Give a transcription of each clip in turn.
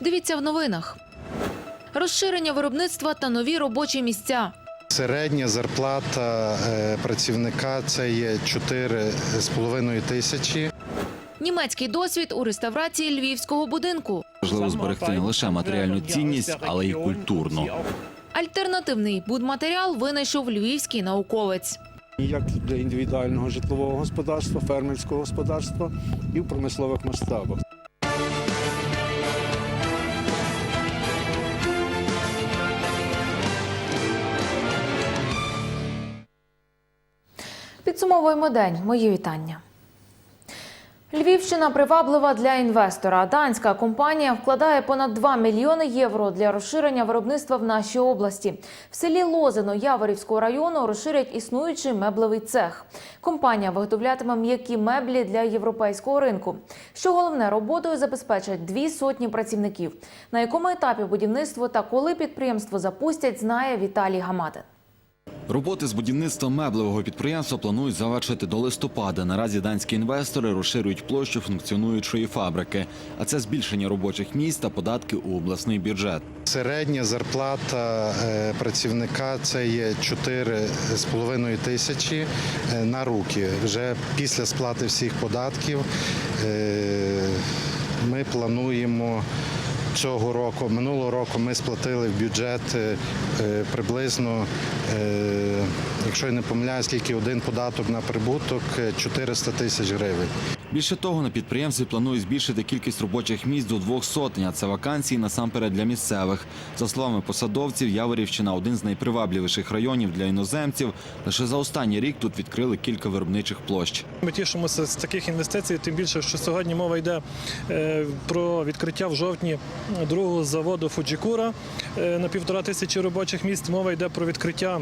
Дивіться в новинах. Розширення виробництва та нові робочі місця. Середня зарплата е, працівника це є 4,5 тисячі. Німецький досвід у реставрації львівського будинку. Важливо зберегти не лише матеріальну цінність, але й культурну. Альтернативний будматеріал винайшов львівський науковець. як для індивідуального житлового господарства, фермерського господарства і в промислових масштабах. Підсумовуємо день. Мої вітання. Львівщина приваблива для інвестора. Данська компанія вкладає понад 2 мільйони євро для розширення виробництва в нашій області. В селі Лозино Яворівського району розширять існуючий меблевий цех. Компанія виготовлятиме м'які меблі для європейського ринку. Що головне, роботою забезпечать дві сотні працівників. На якому етапі будівництво та коли підприємство запустять, знає Віталій Гаматин. Роботи з будівництва меблевого підприємства планують завершити до листопада. Наразі данські інвестори розширюють площу функціонуючої фабрики, а це збільшення робочих місць та податки у обласний бюджет. Середня зарплата е, працівника це є 4,5 тисячі е, на руки. Вже після сплати всіх податків е, ми плануємо. Цього року, минулого року ми сплатили в бюджет е, е, приблизно, е, якщо я не помиляюсь, тільки один податок на прибуток е, 400 тисяч гривень. Більше того, на підприємстві планують збільшити кількість робочих місць до двох сотень. А це вакансії насамперед для місцевих. За словами посадовців, Яворівщина один з найпривабливіших районів для іноземців. Лише за останній рік тут відкрили кілька виробничих площ. Ми тішимося з таких інвестицій, тим більше, що сьогодні мова йде е, про відкриття в жовтні другого заводу Фуджікура е, на півтора тисячі робочих місць. Мова йде про відкриття.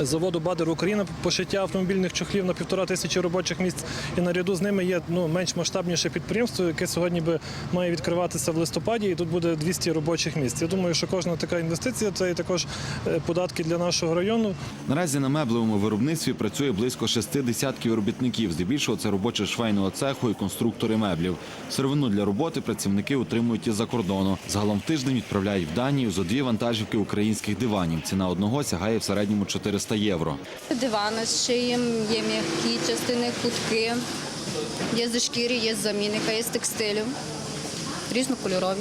Заводу Бадер Україна пошиття автомобільних чохлів на півтора тисячі робочих місць, і наряду з ними є ну менш масштабніше підприємство, яке сьогодні би має відкриватися в листопаді, і тут буде 200 робочих місць. Я думаю, що кожна така інвестиція це і також е, податки для нашого району. Наразі на меблевому виробництві працює близько шести десятків робітників. Здебільшого це робочі швейного цеху і конструктори меблів. Сировину для роботи працівники отримують із-за кордону. Загалом тиждень відправляють в Данію зо дві вантажівки українських диванів. Ціна одного сягає в середньому 400 євро. Дивани з шиєм, є м'які частини, кутки, є зі шкіри, є з замінника, є з текстилю. Різнокольорові.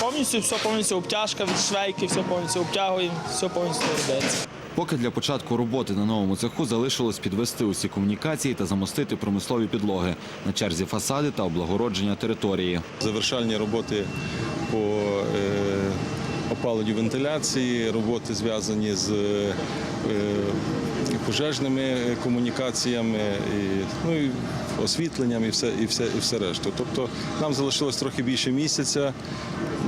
Повністю все повністю обтяжка від швейки, все повністю обтягуємо, все повністю робиться. Поки для початку роботи на новому цеху залишилось підвести усі комунікації та замостити промислові підлоги. На черзі фасади та облагородження території. Завершальні роботи по е, опаленню вентиляції, роботи зв'язані з е, пожежними комунікаціями, і, ну, і освітленням і все, і, все, і все решту. Тобто нам залишилось трохи більше місяця.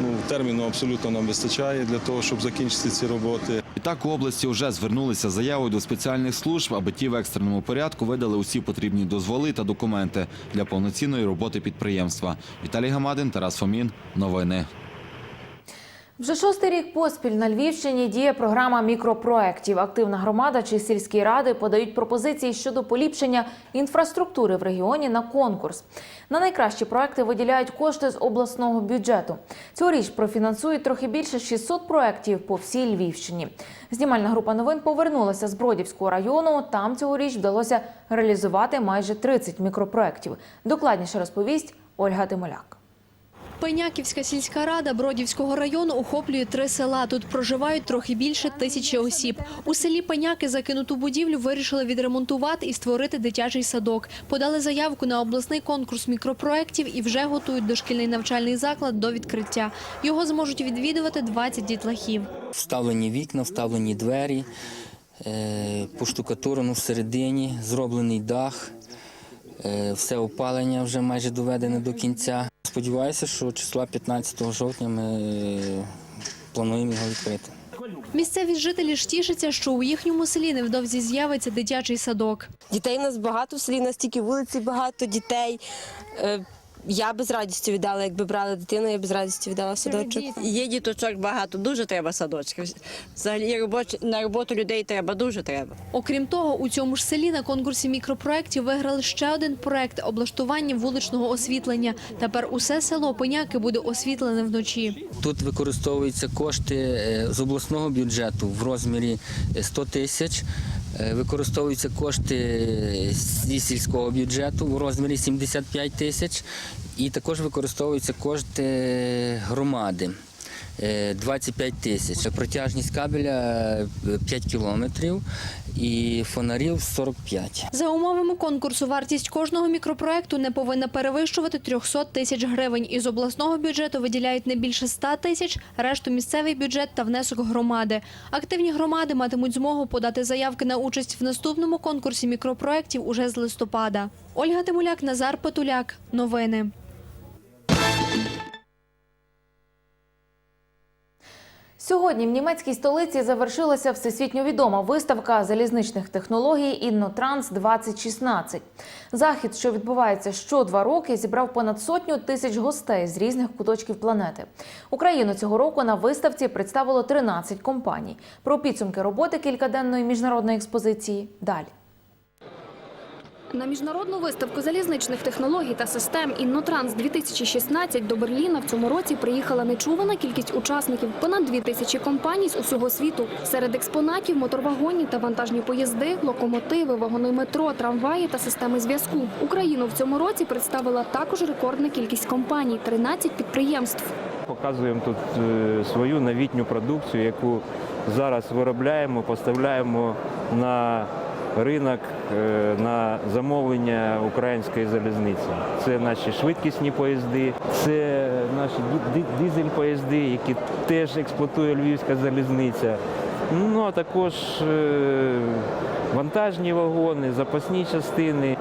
Ну, терміну абсолютно нам вистачає для того, щоб закінчити ці роботи. І так у області вже звернулися заявою до спеціальних служб, аби ті в екстреному порядку видали усі потрібні дозволи та документи для повноцінної роботи підприємства. Віталій Гамадин, Тарас Фомін. Новини. Вже шостий рік поспіль на Львівщині діє програма мікропроєктів. Активна громада чи сільські ради подають пропозиції щодо поліпшення інфраструктури в регіоні на конкурс. На найкращі проекти виділяють кошти з обласного бюджету. Цьогоріч профінансують трохи більше 600 проєктів по всій Львівщині. Знімальна група новин повернулася з Бродівського району. Там цьогоріч вдалося реалізувати майже 30 мікропроєктів. Докладніше розповість Ольга Тимоляк. Пеняківська сільська рада Бродівського району охоплює три села. Тут проживають трохи більше тисячі осіб. У селі Пеняки закинуту будівлю вирішили відремонтувати і створити дитячий садок. Подали заявку на обласний конкурс мікропроєктів і вже готують дошкільний навчальний заклад до відкриття. Його зможуть відвідувати 20 дітлахів. Вставлені вікна, вставлені двері, е, поштукатурено всередині, зроблений дах, все опалення вже майже доведене до кінця. Сподіваюся, що числа 15 жовтня ми е, плануємо його відкрити. Місцеві жителі ж тішаться, що у їхньому селі невдовзі з'явиться дитячий садок. Дітей у нас багато в селі, настільки вулиці багато дітей. Е, я без радістю віддала, якби брала дитину, я без радістю віддала в садочок. Є діточок багато, дуже треба садочків. Взагалі робоч... на роботу людей треба, дуже треба. Окрім того, у цьому ж селі на конкурсі мікропроєктів виграли ще один проект облаштування вуличного освітлення. Тепер усе село Пеняки буде освітлене вночі. Тут використовуються кошти е, з обласного бюджету в розмірі е, 100 тисяч. Е, Використовуються кошти зі сільського бюджету в розмірі 75 тисяч. І також використовуються кошти громади. Е, 25 тисяч. Протяжність кабеля е, 5 кілометрів і фонарів 45. За умовами конкурсу вартість кожного мікропроекту не повинна перевищувати 300 тисяч гривень. Із обласного бюджету виділяють не більше 100 тисяч, решту місцевий бюджет та внесок громади. Активні громади матимуть змогу подати заявки на участь в наступному конкурсі мікропроєктів уже з листопада. Ольга Тимуляк, Назар Петуляк. Новини. Сьогодні в німецькій столиці завершилася всесвітньо відома виставка залізничних технологій Іннотранс 2016 Захід, що відбувається що два роки, зібрав понад сотню тисяч гостей з різних куточків планети. Україну цього року на виставці представило 13 компаній. Про підсумки роботи кількаденної міжнародної експозиції далі. На міжнародну виставку залізничних технологій та систем «Іннотранс 2016 до Берліна в цьому році приїхала нечувана кількість учасників – понад дві тисячі компаній з усього світу. Серед експонатів – моторвагонні та вантажні поїзди, локомотиви, вагони метро, трамваї та системи зв'язку. Україну в цьому році представила також рекордна кількість компаній – 13 підприємств. Показуємо тут е, свою новітню продукцію, яку зараз виробляємо, поставляємо на ринок е, на замовлення української залізниці. Це наші швидкісні поїзди, це наші ді- дизель-поїзди, які теж експлуатує Львівська залізниця. Ну а також е, вантажні вагони, запасні частини.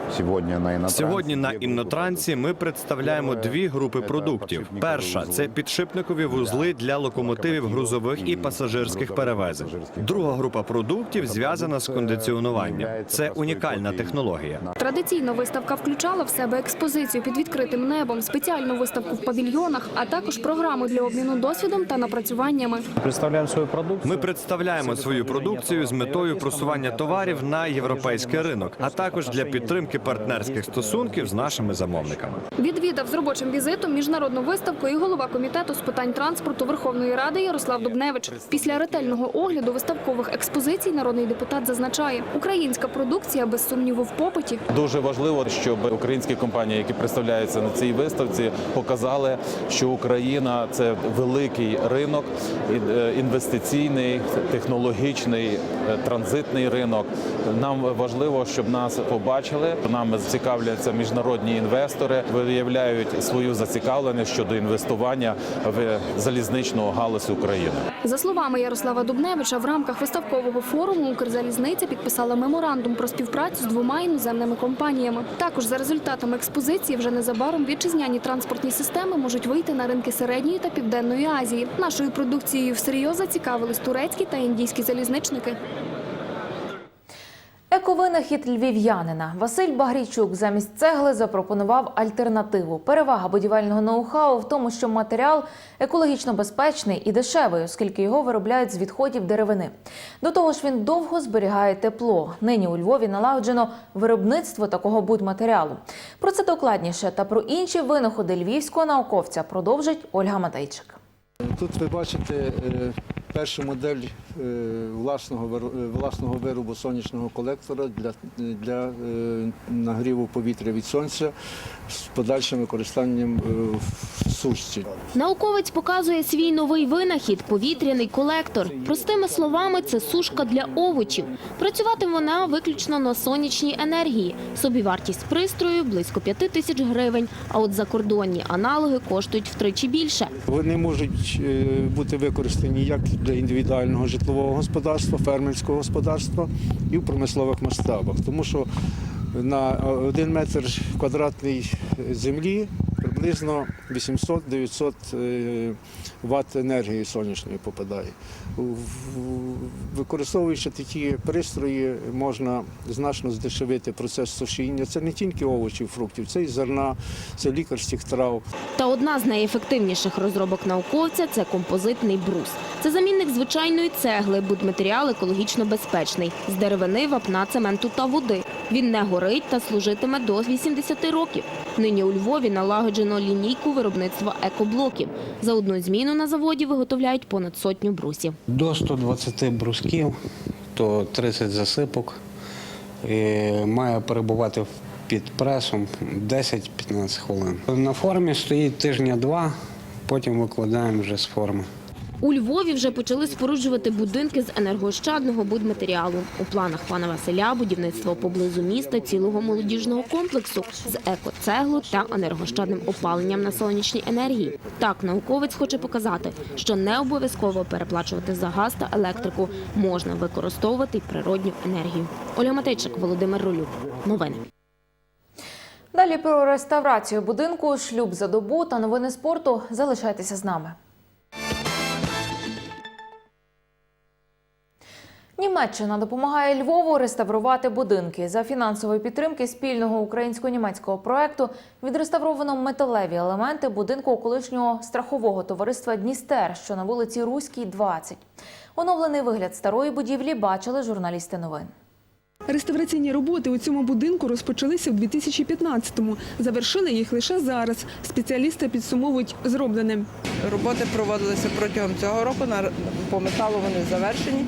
Сьогодні на іннотрансі ми представляємо дві групи продуктів. Перша це підшипникові вузли для локомотивів грузових і пасажирських перевезень. Друга група продуктів зв'язана з кондиціонуванням. Це унікальна технологія. Традиційно виставка включала в себе експозицію під відкритим небом, спеціальну виставку в павільйонах, а також програму для обміну досвідом та напрацюваннями. Представляємо свою продукцію. Ми представляємо свою продукцію з метою просування товарів на європейський ринок, а також для підтримки партнерських стосунків з нашими замовниками. Відвідав з робочим візитом міжнародну виставку і голова комітету з питань транспорту Верховної Ради Ярослав Дубневич. Після ретельного огляду виставкових експозицій народний депутат зазначає, українська продукція без сумніву в попиті. Дуже важливо, щоб українські компанії, які представляються на цій виставці, показали, що Україна це великий ринок, е, інвестиційний, технологічний, транзитний ринок. Нам важливо, щоб нас побачили. Нами цікавляться міжнародні інвестори, виявляють свою зацікавленість щодо інвестування в залізничну галузь України. За словами Ярослава Дубневича, в рамках виставкового форуму Укрзалізниця підписала меморандум про співпрацю з двома іноземними компаніями. Також за результатами експозиції вже незабаром вітчизняні транспортні системи можуть вийти на ринки середньої та південної Азії. Нашою продукцією всерйоз зацікавились турецькі та індійські залізничники. Ековинахід львів'янина Василь Багрійчук замість цегли запропонував альтернативу. Перевага будівельного ноу-хау в тому, що матеріал екологічно безпечний і дешевий, оскільки його виробляють з відходів деревини. До того ж, він довго зберігає тепло. Нині у Львові налагоджено виробництво такого будматеріалу. Про це докладніше та про інші винаходи львівського науковця продовжить Ольга Матейчик. Тут ви бачите е, першу модель е, власного е, власного виробу сонячного колектора для, для нагріву повітря від сонця з подальшим використанням в сушці. Науковець показує свій новий винахід повітряний колектор. Простими словами, це сушка для овочів. Працюватиме вона виключно на сонячній енергії. Собівартість пристрою близько 5 тисяч гривень. А от закордонні аналоги коштують втричі більше. Вони можуть е, бути використані як для індивідуального житлового господарства, фермерського господарства і в промислових масштабах, тому що на один метр квадратний землі приблизно 800-900 е, Вт енергії сонячної попадає. Використовуючи такі пристрої, можна значно здешевити процес сушіння. Це не тільки овочів, фруктів, це і зерна, це лікарських трав. Та одна з найефективніших розробок науковця це композитний брус. Це замінник звичайної цегли, будматеріал екологічно безпечний з деревини, вапна, цементу та води. Він не горить та служитиме до 80 років. Нині у Львові налагоджено лінійку виробництва екоблоків. За одну зміну на заводі виготовляють понад сотню брусів. До 120 брусків, то 30 засипок. І має перебувати під пресом 10-15 хвилин. На формі стоїть тижня-два, потім викладаємо вже з форми. У Львові вже почали споруджувати будинки з енергоощадного будматеріалу. У планах пана Василя будівництво поблизу міста цілого молодіжного комплексу з екоцеглу та енергоощадним опаленням на сонячній енергії. Так, науковець хоче показати, що не обов'язково переплачувати за газ та електрику, можна використовувати природню енергію. Ольга Матейчик, Володимир Ролюк. Новини. Далі про реставрацію будинку, шлюб за добу та новини спорту. Залишайтеся з нами. Німеччина допомагає Львову реставрувати будинки. За фінансової підтримки спільного українсько-німецького проекту відреставровано металеві елементи будинку колишнього страхового товариства Дністер, що на вулиці Руській, 20. Оновлений вигляд старої будівлі бачили журналісти новин. Реставраційні роботи у цьому будинку розпочалися в 2015-му. Завершили їх лише зараз. Спеціалісти підсумовують зроблене. Роботи проводилися протягом цього року. По металу вони завершені.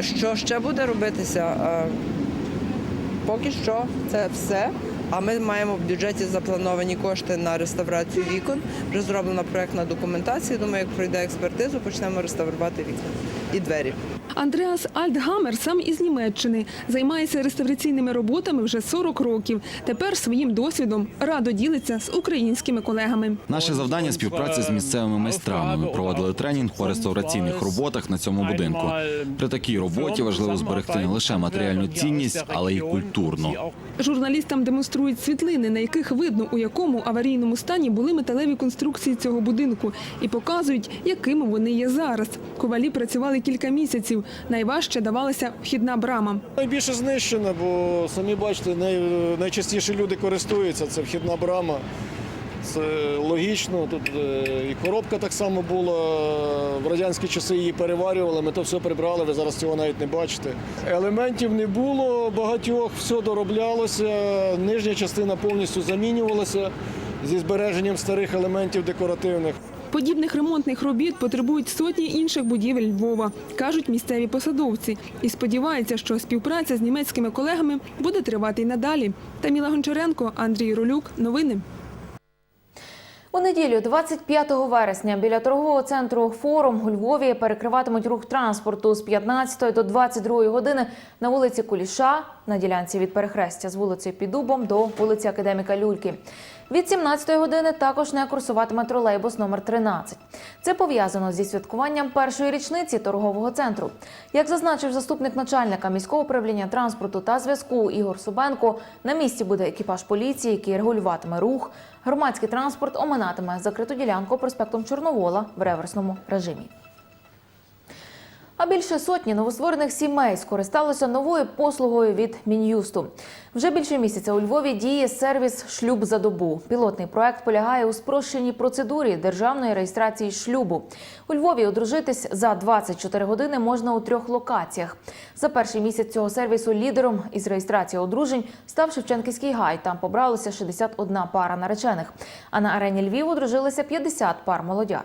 Що ще буде робитися? Е, Поки що це все. А ми маємо в бюджеті заплановані кошти на реставрацію вікон. Вже зроблена проєктна документація. Думаю, як пройде експертизу, почнемо реставрувати вікна і двері. Андреас Альтгамер сам із Німеччини. Займається реставраційними роботами вже 40 років. Тепер своїм досвідом радо ділиться з українськими колегами. Наше завдання співпраця з місцевими майстрами. Ми проводили тренінг по реставраційних роботах на цьому будинку. При такій роботі важливо зберегти не лише матеріальну цінність, але й культурну. Журналістам демонструють світлини, на яких видно, у якому аварійному стані були металеві конструкції цього будинку, і показують, якими вони є зараз. Ковалі працювали кілька місяців. Найважче давалася вхідна брама. Найбільше знищена, бо самі бачите, най- найчастіше люди користуються. Це вхідна брама. Це логічно. Тут е, і коробка так само була. В радянські часи її переварювали. Ми то все прибрали. Ви зараз цього навіть не бачите. Елементів не було багатьох, все дороблялося. Нижня частина повністю замінювалася зі збереженням старих елементів декоративних. Подібних ремонтних робіт потребують сотні інших будівель Львова, кажуть місцеві посадовці. І сподіваються, що співпраця з німецькими колегами буде тривати й надалі. Таміла Гончаренко, Андрій Ролюк. Новини. У неділю, 25 вересня, біля торгового центру Форум у Львові перекриватимуть рух транспорту з 15 до 22 години на вулиці Куліша на ділянці від перехрестя з вулиці Підубом до вулиці Академіка Люльки. Від 17 години також не курсуватиме тролейбус номер 13. Це пов'язано зі святкуванням першої річниці торгового центру. Як зазначив заступник начальника міського управління транспорту та зв'язку Ігор Собенко, на місці буде екіпаж поліції, який регулюватиме рух. Громадський транспорт оминатиме закриту ділянку проспектом Чорновола в реверсному режимі. А більше сотні новостворених сімей скористалися новою послугою від Мін'юсту. Вже більше місяця у Львові діє сервіс Шлюб за добу. Пілотний проект полягає у спрощеній процедурі державної реєстрації шлюбу. У Львові одружитись за 24 години можна у трьох локаціях. За перший місяць цього сервісу лідером із реєстрації одружень став Шевченківський гай. Там побралося 61 пара наречених. А на арені Львів одружилися 50 пар молодят.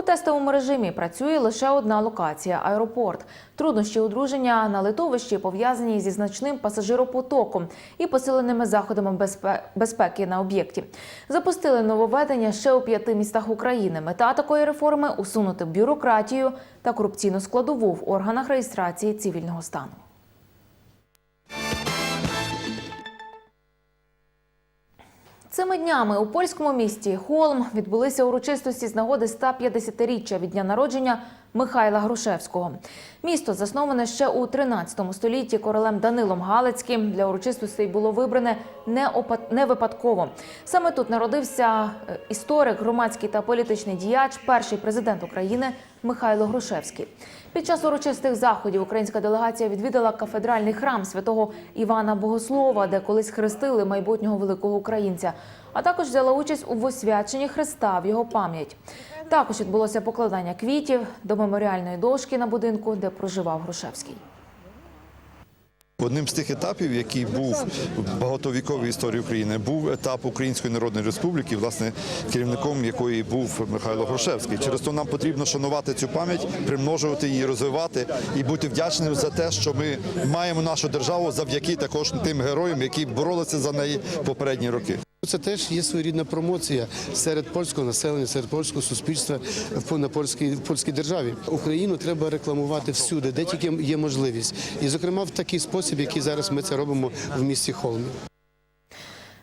У тестовому режимі працює лише одна локація аеропорт. Труднощі одруження на литовищі пов'язані зі значним пасажиропотоком і посиленими заходами безпеки на об'єкті. Запустили нововведення ще у п'яти містах України. Мета такої реформи усунути бюрократію та корупційну складову в органах реєстрації цивільного стану. Цими днями у польському місті Холм відбулися урочистості з нагоди 150-річчя від дня народження Михайла Грушевського. Місто засноване ще у 13 столітті королем Данилом Галицьким. Для урочистостей було вибране не, випадково. Саме тут народився е, історик, громадський та політичний діяч, перший президент України Михайло Грушевський. Під час урочистих заходів українська делегація відвідала кафедральний храм святого Івана Богослова, де колись хрестили майбутнього великого українця, а також взяла участь у освяченні Христа в його пам'ять. Також відбулося покладання квітів до меморіальної дошки на будинку, де проживав Грушевський. Одним з тих етапів, який був в багатовіковій історії України, був етап Української Народної Республіки, власне, керівником якої був Михайло Грушевський. Через то нам потрібно шанувати цю пам'ять, примножувати її, розвивати і бути вдячним за те, що ми маємо нашу державу завдяки також тим героям, які боролися за неї попередні роки. Це теж є своєрідна промоція серед польського населення, серед польського суспільства на польській в польській державі. Україну треба рекламувати всюди, де тільки є можливість, і зокрема в такий спосіб, який зараз ми це робимо в місті Холмі.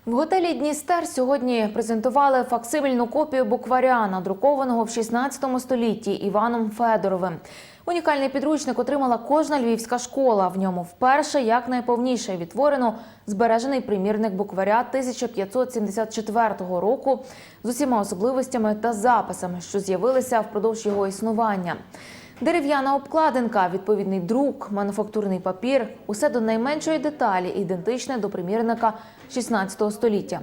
В готелі Дністер сьогодні презентували факсимільну копію букваря, надрукованого в 16 столітті Іваном Федоровим. Унікальний підручник отримала кожна львівська школа. В ньому вперше, як найповніше відтворено, збережений примірник букваря 1574 року з усіма особливостями та записами, що з'явилися впродовж його існування. Дерев'яна обкладинка, відповідний друк, мануфактурний папір усе до найменшої деталі ідентичне до примірника 16 століття.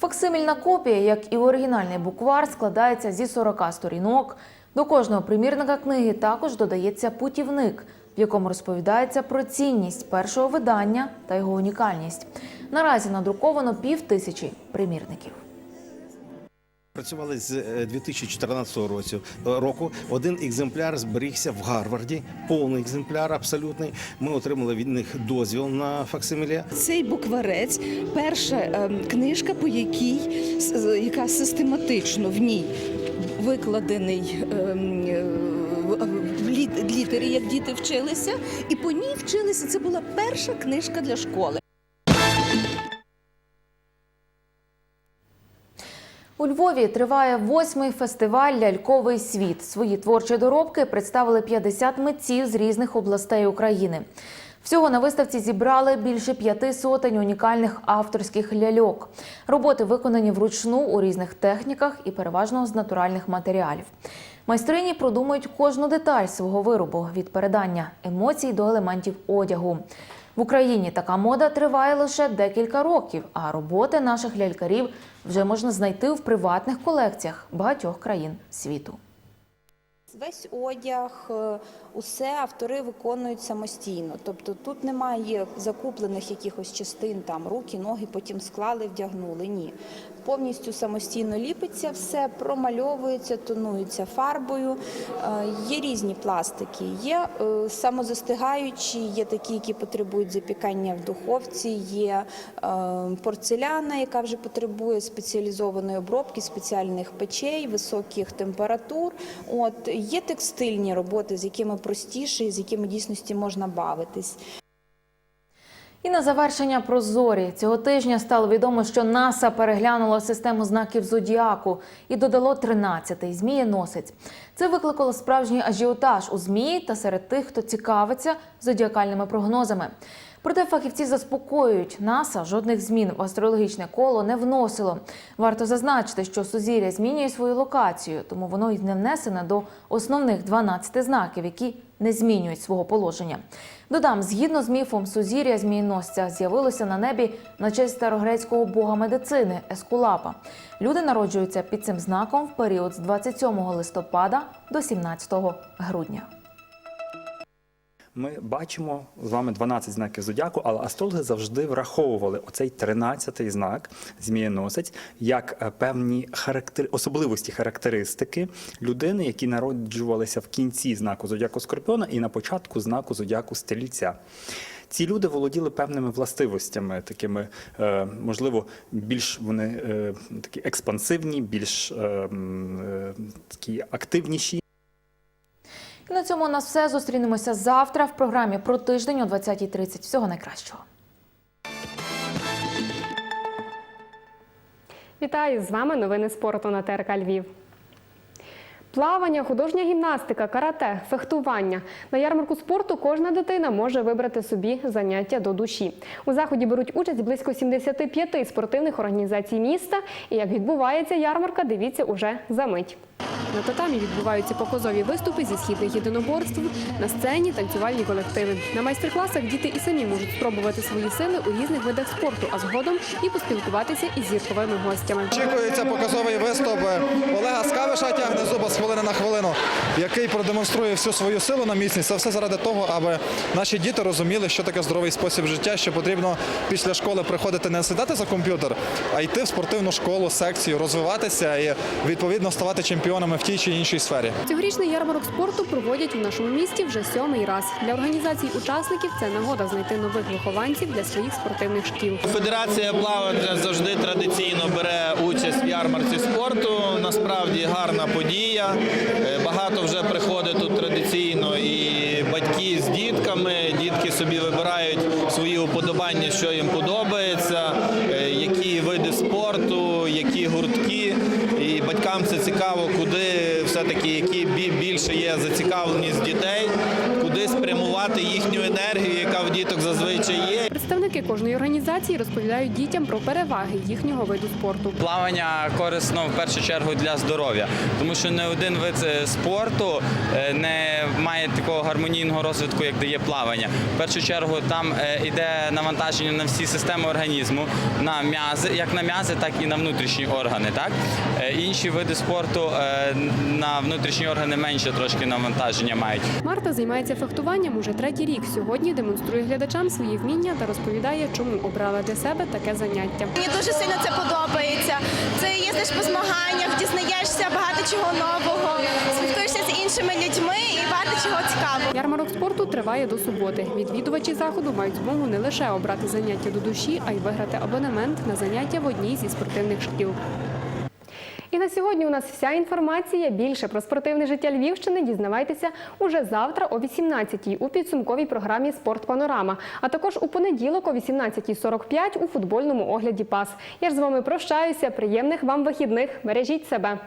Факсимільна копія, як і оригінальний буквар, складається зі 40 сторінок. До кожного примірника книги також додається путівник, в якому розповідається про цінність першого видання та його унікальність. Наразі надруковано пів тисячі примірників. Працювали з е, 2014 року. Один екземпляр зберігся в Гарварді, повний екземпляр, абсолютний. Ми отримали від них дозвіл на факсиміле. Цей букварець перша ем, книжка, по якій яка систематично в ній викладений ем, е, літері, як діти вчилися, і по ній вчилися. Це була перша книжка для школи. У Львові триває восьмий фестиваль Ляльковий світ. Свої творчі доробки представили 50 митців з різних областей України. Всього на виставці зібрали більше п'яти сотень унікальних авторських ляльок. Роботи виконані вручну у різних техніках і переважно з натуральних матеріалів. Майстрині продумують кожну деталь свого виробу від передання емоцій до елементів одягу. В Україні така мода триває лише декілька років, а роботи наших лялькарів вже можна знайти в приватних колекціях багатьох країн світу. Весь одяг, е, усе автори виконують самостійно. Тобто тут немає закуплених якихось частин, там руки, ноги, потім склали, вдягнули. Ні. Повністю самостійно ліпиться все, промальовується, тонується фарбою. Е, Є різні пластики. Є е, самозастигаючі, є такі, які потребують запікання в духовці, є порцеляна, яка вже потребує спеціалізованої обробки, спеціальних печей, високих температур. От є текстильні роботи, з якими простіше і з якими дійсності можна бавитись. І на завершення про зорі цього тижня стало відомо, що НАСА переглянуло систему знаків зодіаку і додало 13-й змієносець. Це викликало справжній ажіотаж у змі та серед тих, хто цікавиться зодіакальними прогнозами. Проте фахівці заспокоюють, НАСА жодних змін в астрологічне коло не вносило. Варто зазначити, що сузір'я змінює свою локацію, тому воно й не внесене до основних 12 знаків, які не змінюють свого положення. Додам, згідно з міфом, сузір'я змієносця з'явилося на небі на честь старогрецького бога медицини Ескулапа. Люди народжуються під цим знаком в період з 27 листопада до 17 грудня. Ми бачимо з вами 12 знаків зодіаку, але астрологи завжди враховували оцей 13-й знак змієносець як е, певні характер... особливості характеристики людини, які народжувалися в кінці знаку зодіаку Скорпіона і на початку знаку зодіаку Стрільця. Ці люди володіли певними властивостями, такими, е, можливо, більш вони е, такі експансивні, більш такі активніші. На цьому у нас все. Зустрінемося завтра в програмі про тиждень о 20.30. Всього найкращого. Вітаю з вами новини спорту на ТРК Львів. Плавання, художня гімнастика, карате, фехтування. На ярмарку спорту кожна дитина може вибрати собі заняття до душі. У заході беруть участь близько 75 спортивних організацій міста. І як відбувається ярмарка, дивіться уже за мить. На татамі відбуваються показові виступи зі східних єдиноборств, на сцені танцювальні колективи. На майстер-класах діти і самі можуть спробувати свої сили у різних видах спорту, а згодом і поспілкуватися із зірковими гостями. Очікується показовий виступ Олега Скавиша тягне зуба з хвилини на хвилину, який продемонструє всю свою силу на міцність. Це все заради того, аби наші діти розуміли, що таке здоровий спосіб життя, що потрібно після школи приходити не сідати за комп'ютер, а йти в спортивну школу, секцію, розвиватися і відповідно ставати чемпіонами в тій чи іншій сфері. Цьогорічний ярмарок спорту проводять у нашому місті вже сьомий раз. Для організацій учасників це нагода знайти нових вихованців для своїх спортивних шкіл. Федерація плавання завжди традиційно бере участь в ярмарці спорту. Насправді гарна подія. Е, Багато вже приходить тут традиційно і батьки з дітками. Дітки собі вибирають свої уподобання, що їм подобається, які більше є зацікавленість дітей, куди спрямувати їхню енергію, яка в діток зазвичай є. Представники кожної організації розповідають дітям про переваги їхнього виду спорту. Плавання корисно в першу чергу для здоров'я, тому що не один вид е, спорту е, не має такого гармонійного розвитку, як дає плавання. В першу чергу там е, йде навантаження на всі системи організму, на м'язи, як на м'язи, так і на внутрішні органи. Так Е, інші види спорту е, на внутрішні органи менше трошки навантаження мають. Марта займається фехтуванням уже третій рік. Сьогодні демонструє глядачам свої вміння та розповідає, чому обрала для себе таке заняття. Мені дуже сильно це подобається. Це їздиш по змаганнях, дізнаєшся багато чого нового, спілкуєшся з іншими людьми і багато чого цікавого. Ярмарок спорту триває до суботи. Відвідувачі заходу мають змогу не лише обрати заняття до душі, а й виграти абонемент на заняття в одній зі спортивних шкіл. І на сьогодні у нас вся інформація. Більше про спортивне життя Львівщини дізнавайтеся уже завтра о 18-й у підсумковій програмі Спорт Панорама, а також у понеділок о 18.45 у футбольному огляді ПАС. Я ж з вами прощаюся. Приємних вам вихідних. Бережіть себе.